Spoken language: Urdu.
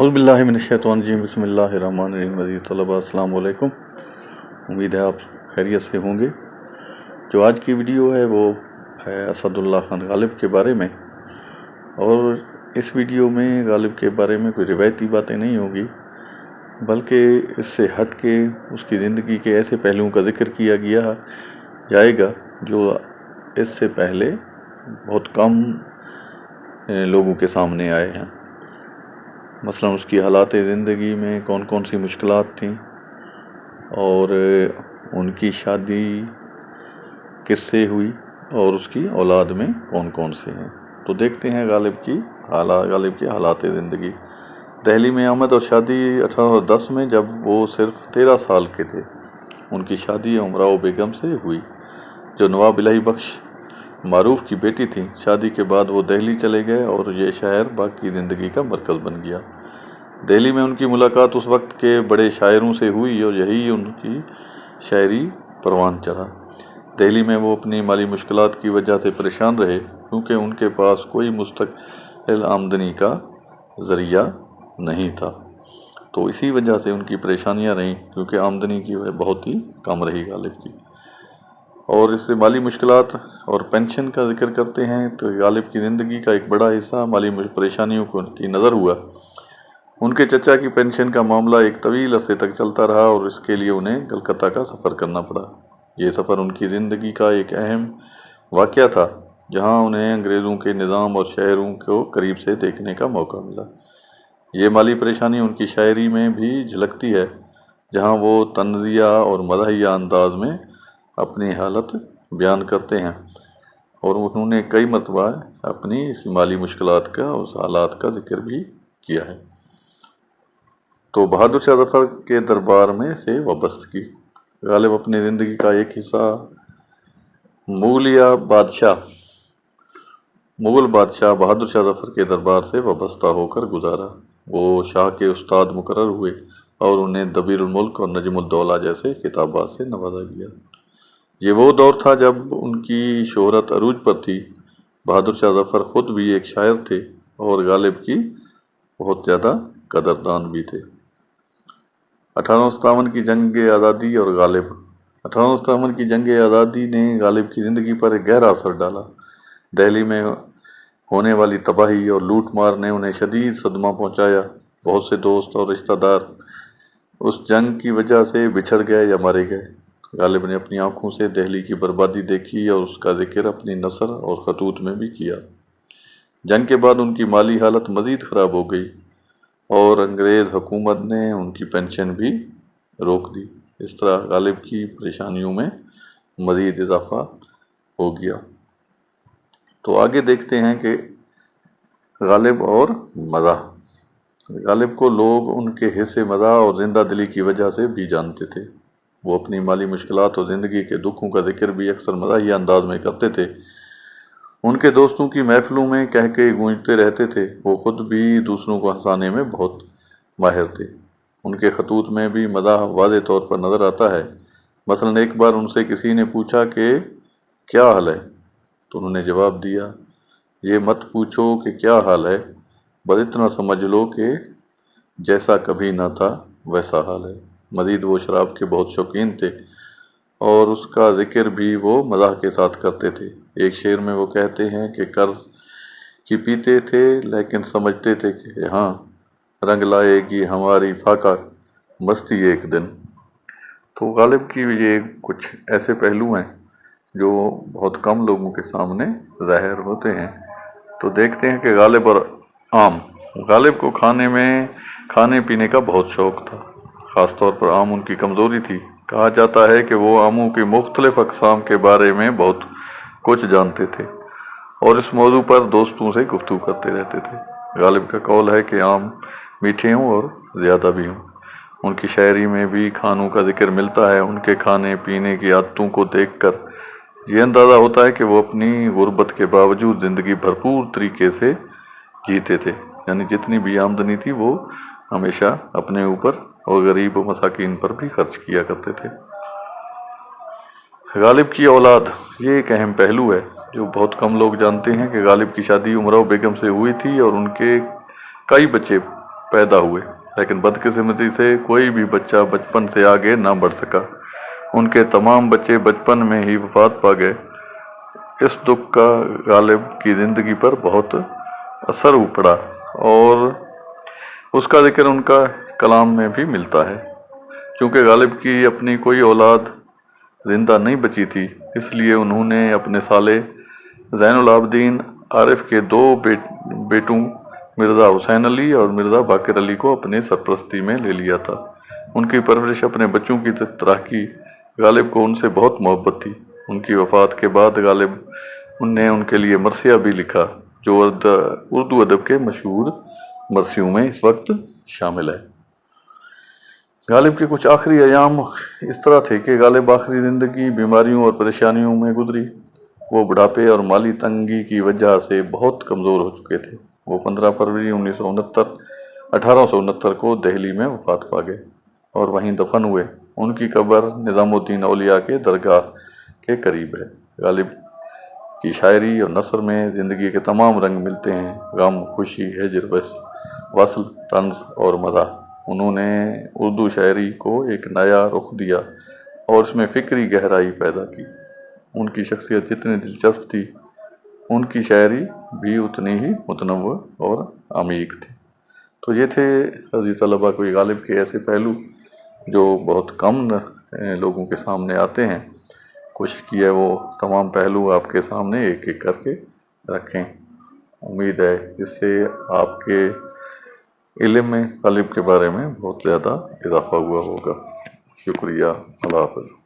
حوض باللہ من الشیطان الرجیم، بسم اللہ الرحمن الرحیم عزیز طلبہ السلام علیکم۔ امید ہے آپ خیریت سے ہوں گے۔ جو آج کی ویڈیو ہے وہ ہے اسد اللہ خان غالب کے بارے میں۔ اور اس ویڈیو میں غالب کے بارے میں کوئی روایتی باتیں نہیں ہوگی بلکہ اس سے ہٹ کے اس کی زندگی کے ایسے پہلوؤں کا ذکر کیا گیا، جائے گا، جو اس سے پہلے بہت کم لوگوں کے سامنے آئے ہیں۔ مثلا اس کی حالات زندگی میں کون کون سی مشکلات تھیں اور ان کی شادی کس سے ہوئی اور اس کی اولاد میں کون کون سے ہیں؟ تو دیکھتے ہیں غالب کی حالات غالب کی حالات زندگی۔ دہلی میں آمد اور شادی اٹھارہ سو دس میں جب وہ صرف تیرہ سال کے تھے۔ ان کی شادی عمراؤ بیگم سے ہوئی۔ جو نواب الہی بخش معروف کی بیٹی تھی۔ شادی کے بعد وہ دہلی چلے گئے اور یہ شہر باقی زندگی کا مرکز بن گیا۔ دہلی میں ان کی ملاقات اس وقت کے بڑے شاعروں سے ہوئی اور یہی ان کی شاعری پروان چڑھا۔ دہلی میں وہ اپنی مالی مشکلات کی وجہ سے پریشان رہے، کیونکہ ان کے پاس کوئی مستقل آمدنی کا ذریعہ نہیں تھا۔ تو اسی وجہ سے ان کی پریشانیاں رہیں، کیونکہ آمدنی کی وجہ بہت ہی کم رہی۔ غالب کی اور اس سے مالی مشکلات اور پینشن کا ذکر کرتے ہیں تو غالب کی زندگی کا ایک بڑا حصہ مالی پریشانیوں کو کی نظر ہوا۔ ان کے چچا کی پینشن کا معاملہ ایک طویل عرصے تک چلتا رہا اور اس کے لیے انہیں کلکتہ کا سفر کرنا پڑا۔ یہ سفر ان کی زندگی کا ایک اہم واقعہ تھا، جہاں انہیں انگریزوں کے نظام اور شہروں کو قریب سے دیکھنے کا موقع ملا۔ یہ مالی پریشانی ان کی شاعری میں بھی جھلکتی ہے، جہاں وہ تنزیہ اور مدحیہ انداز میں اپنی حالت بیان کرتے ہیں۔ اور انہوں نے کئی مرتبہ اپنی اس مالی مشکلات کا اس حالات کا ذکر بھی کیا ہے۔ تو بہادر شاہ ظفر کے دربار میں سے وابستگی غالب اپنی زندگی کا ایک حصہ مغلیہ بادشاہ، مغل بادشاہ بہادر شاہ ظفر کے دربار سے وابستہ ہو کر گزارا۔ وہ شاہ کے استاد مقرر ہوئے اور انہیں دبیر الملک اور نجم الدولہ جیسے خطابات سے نوازا گیا۔ یہ وہ دور تھا جب ان کی شہرت عروج پر تھی۔ بہادر شاہ ظفر خود بھی ایک شاعر تھے اور غالب کی بہت زیادہ قدردان بھی تھے۔ اٹھارہ ستاون کی جنگ آزادی اور غالب۔ اٹھارہ ستاون کی جنگ آزادی نے غالب کی زندگی پر ایک گہرا اثر ڈالا۔ دہلی میں ہونے والی تباہی اور لوٹ مار نے انہیں شدید صدمہ پہنچایا۔ بہت سے دوست اور رشتہ دار اس جنگ کی وجہ سے بچھڑ گئے یا مارے گئے۔ غالب نے اپنی آنکھوں سے دہلی کی بربادی دیکھی اور اس کا ذکر اپنی نثر اور خطوط میں بھی کیا۔ جنگ کے بعد ان کی مالی حالت مزید خراب ہو گئی اور انگریز حکومت نے ان کی پینشن بھی روک دی۔ اس طرح غالب کی پریشانیوں میں مزید اضافہ ہو گیا۔ تو آگے دیکھتے ہیں کہ غالب اور مزہ غالب کو لوگ ان کے حصے مزہ اور زندہ دلی کی وجہ سے بھی جانتے تھے۔ وہ اپنی مالی مشکلات اور زندگی کے دکھوں کا ذکر بھی اکثر مزاحیہ انداز میں کرتے تھے۔ ان کے دوستوں کی محفلوں میں کہہ کے گونجتے رہتے تھے، وہ خود بھی دوسروں کو ہنسانے میں بہت ماہر تھے۔ ان کے خطوط میں بھی مزاح واضح طور پر نظر آتا ہے۔ مثلا ایک بار ان سے کسی نے پوچھا کہ کیا حال ہے؟ تو انہوں نے جواب دیا، یہ مت پوچھو کہ کیا حال ہے، بس اتنا سمجھ لو کہ جیسا کبھی نہ تھا ویسا حال ہے۔ مزید وہ شراب کے بہت شوقین تھے اور اس کا ذکر بھی وہ مزاح کے ساتھ کرتے تھے۔ ایک شعر میں وہ کہتے ہیں کہ قرض کی پیتے تھے لیکن سمجھتے تھے کہ ہاں رنگ لائے گی ہماری فاقہ، مستی ایک دن۔ تو غالب کی یہ کچھ ایسے پہلو ہیں جو بہت کم لوگوں کے سامنے ظاہر ہوتے ہیں۔ تو دیکھتے ہیں کہ غالب اور عام، غالب کو کھانے میں کھانے پینے کا بہت شوق تھا۔ خاص طور پر آم ان کی کمزوری تھی۔ کہا جاتا ہے کہ وہ آموں کی مختلف اقسام کے بارے میں بہت کچھ جانتے تھے اور اس موضوع پر دوستوں سے گفتگو کرتے رہتے تھے۔ غالب کا قول ہے کہ آم میٹھے ہوں اور زیادہ بھی ہوں۔ ان کی شاعری میں بھی کھانوں کا ذکر ملتا ہے۔ ان کے کھانے پینے کی عادتوں کو دیکھ کر یہ اندازہ ہوتا ہے کہ وہ اپنی غربت کے باوجود زندگی بھرپور طریقے سے جیتے تھے۔ یعنی جتنی بھی آمدنی تھی وہ ہمیشہ اپنے اوپر اور غریب و مساکین پر بھی خرچ کیا کرتے تھے۔ غالب کی اولاد، یہ ایک اہم پہلو ہے جو بہت کم لوگ جانتے ہیں کہ غالب کی شادی عمرہ بیگم سے ہوئی تھی اور ان کے کئی بچے پیدا ہوئے، لیکن بدقسمتی سے کوئی بھی بچہ بچپن سے آگے نہ بڑھ سکا۔ ان کے تمام بچے بچپن میں ہی وفات پا گئے۔ اس دکھ کا غالب کی زندگی پر بہت اثر پڑا اور اس کا ذکر ان کا کلام میں بھی ملتا ہے۔ کیونکہ غالب کی اپنی کوئی اولاد زندہ نہیں بچی تھی، اس لیے انہوں نے اپنے سالے زین العابدین عارف کے دو بیٹ، بیٹوں مرزا حسین علی اور مرزا باقر علی کو اپنی سرپرستی میں لے لیا تھا۔ ان کی پرورش اپنے بچوں کی طرح کی غالب کو ان سے بہت محبت تھی۔ ان کی وفات کے بعد غالب ان نے ان کے لیے مرثیہ بھی لکھا، جو اردو ادب کے مشہور مرثیوں میں اس وقت شامل ہے۔ غالب کے کچھ آخری ایام اس طرح تھے کہ غالب آخری زندگی بیماریوں اور پریشانیوں میں گزری۔ وہ بڑھاپے اور مالی تنگی کی وجہ سے بہت کمزور ہو چکے تھے۔ وہ پندرہ فروری انیس سو انہتر، اٹھارہ سو انہتر کو دہلی میں وفات پا گئے اور وہیں دفن ہوئے۔ ان کی قبر نظام الدین اولیاء کے درگاہ کے قریب ہے۔ غالب کی شاعری اور نثر میں زندگی کے تمام رنگ ملتے ہیں۔ غم، خوشی، ہجر بس وصل طنز اور مزہ انہوں نے اردو شاعری کو ایک نیا رخ دیا اور اس میں فکری گہرائی پیدا کی۔ ان کی شخصیت جتنی دلچسپ تھی، ان کی شاعری بھی اتنی ہی متنوع اور عمیق تھی۔ تو یہ تھے عزیز طلبہ کوئی غالب کے ایسے پہلو جو بہت کم لوگوں کے سامنے آتے ہیں۔ کوشش کی ہے وہ تمام پہلو آپ کے سامنے ایک ایک کر کے رکھیں۔ امید ہے اس سے آپ کے علم میں قلب کے بارے میں بہت زیادہ اضافہ ہوا ہوگا۔ شکریہ اللہ حافظ۔